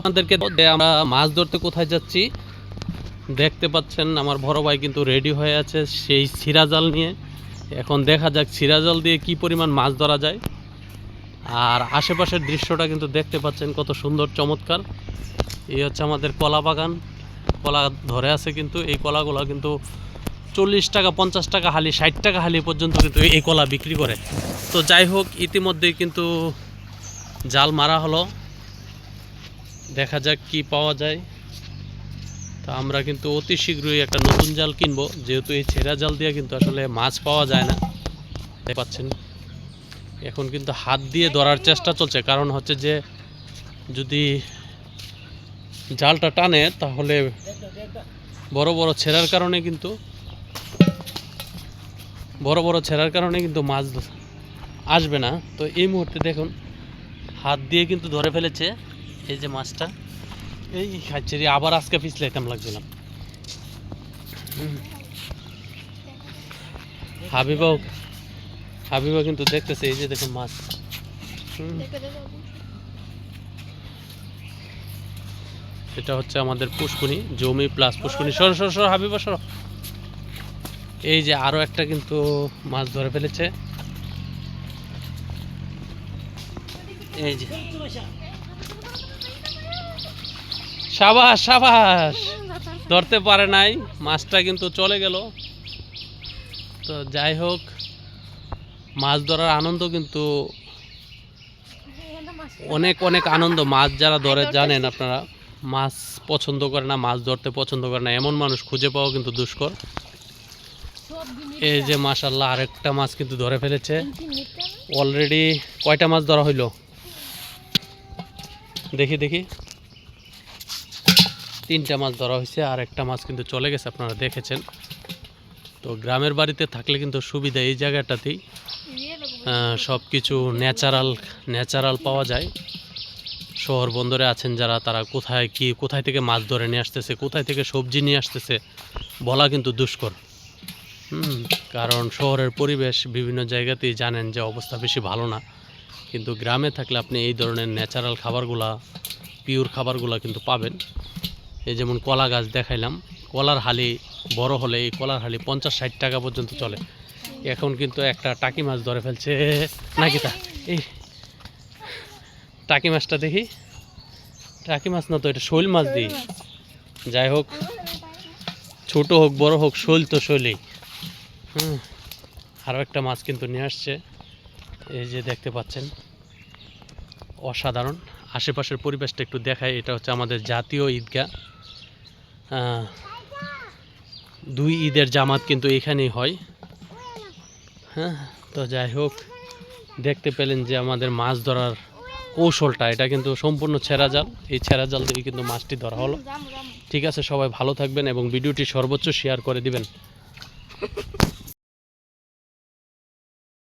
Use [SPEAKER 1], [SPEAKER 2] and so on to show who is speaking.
[SPEAKER 1] আপনাদেরকে আমরা মাছ ধরতে কোথায় যাচ্ছি। দেখতে পাচ্ছেন, আমার বড় ভাই কিন্তু রেডি হয়ে আছে সেই ছিরাজাল নিয়ে। এখন দেখা যাক ছিরাজাল দিয়ে কি পরিমাণ মাছ ধরা যায়। আর আশেপাশের দৃশ্যটা কিন্তু দেখতে পাচ্ছেন, কত সুন্দর, চমৎকার। এই হচ্ছে আমাদের কলা বাগান। কলা ধরে আছে কিন্তু, এই কলাগুলো কিন্তু চল্লিশ টাকা, পঞ্চাশ টাকা হালি, ষাট টাকা হালি পর্যন্ত কিন্তু এই কলা বিক্রি করে। তো যাই হোক, ইতিমধ্যেই কিন্তু জাল মারা হলো। দেখা যাক কি পাওয়া যায়। তো আমরা কিন্তু অতি শীঘ্রই একটা নতুন জাল কিনবো। যেহেতু এই ছেঁড়া জাল দিয়ে কিন্তু আসলে মাছ পাওয়া যায় না। দেখতে পাচ্ছেন? এখন কিন্তু হাত দিয়ে ধরার চেষ্টা চলছে। কারণ হচ্ছে যে, যদি জালটা টানে, তাহলে বড় বড় ছেঁড়ার কারণে কিন্তু, বড় বড় ছেঁড়ার কারণে কিন্তু মাছ আসবে না। তো এই মুহূর্তে দেখুন, হাত দিয়ে কিন্তু ধরে ফেলেছে। এই যে মাছটা। এই খাচ্ছে রে আবার আজকে পিছলাইতাম লাগছিলাম। হাবিবাও হাবিবা কিন্তু দেখতেছে, এই যে দেখুন মাছ। এটা হচ্ছে আমাদের পুষ্কুনি, জমি প্লাস পুষ্কুনি। সর সর সর, হাবিবা, সর। এই যে আরও একটা কিন্তু মাছ ধরে ফেলেছে। এই যে। সাবাস সাবাস। ধরতে পারে নাই, মাছটা কিন্তু চলে গেল। তো যাই হোক, মাছ ধরার আনন্দ কিন্তু অনেক অনেক আনন্দ। মাছ যারা ধরে, জানেন আপনারা, মাছ পছন্দ করে না, মাছ ধরতে পছন্দ করে না, এমন মানুষ খুঁজে পাওয়া কিন্তু দুষ্কর। এই যে মাশাল্লাহ আরেকটা মাছ কিন্তু ধরে ফেলেছে। অলরেডি কয়টা মাছ ধরা হইল? দেখি দেখি। তিনটা মাছ ধরা হয়েছে, আর একটা মাছ কিন্তু চলে গেছে, আপনারা দেখেছেন। তো গ্রামের বাড়িতে থাকলে কিন্তু সুবিধা এই জায়গাটাতেই সব কিছু ন্যাচারাল ন্যাচারাল পাওয়া যায়। শহর বন্দরে আছেন যারা, তারা কোথায় কি, কোথায় থেকে মাছ ধরে নিয়ে আসতেছে, কোথায় থেকে সবজি নিয়ে আসতেছে, বলা কিন্তু দুষ্কর। কারণ শহরের পরিবেশ বিভিন্ন জায়গাতেই জানেন যে অবস্থা বেশি ভালো না। কিন্তু গ্রামে থাকলে আপনি এই ধরনের ন্যাচারাল খাবারগুলা পিওর খাবারগুলা কিন্তু পাবেন। এই যেমন কলা গাছ দেখাইলাম, কলার হালি বড় হলে এই কলার হালি পঞ্চাশ ষাট টাকা পর্যন্ত চলে। এখন কিন্তু একটা টাকি মাছ ধরে ফেলছে। নাকি তা? এই টাকি মাছটা দেখি। টাকি মাছ না তো, এটা শৈল মাছ দিই। যাই হোক, ছোট হোক, বড় হোক, শৈল তো শৈলেই। হুম আরও একটা মাছ কিন্তু নিয়ে আসছে। এই যে দেখতে পাচ্ছেন, অসাধারণ। আশেপাশের পরিবেশটা একটু দেখায়, এটা হচ্ছে আমাদের জাতীয় ঈদগাহ। দুই ঈদের জামাত কিন্তু এখানেই হয়। হ্যাঁ তো যাই হোক, দেখতে পেলেন যে আমাদের মাছ ধরার কৌশলটা, এটা কিন্তু সম্পূর্ণ ছেঁড়া জাল। এই ছেঁড়া জাল দিয়ে কিন্তু মাছটি ধরা হলো। ঠিক আছে, সবাই ভালো থাকবেন এবং ভিডিওটি সর্বোচ্চ শেয়ার করে দিবেন।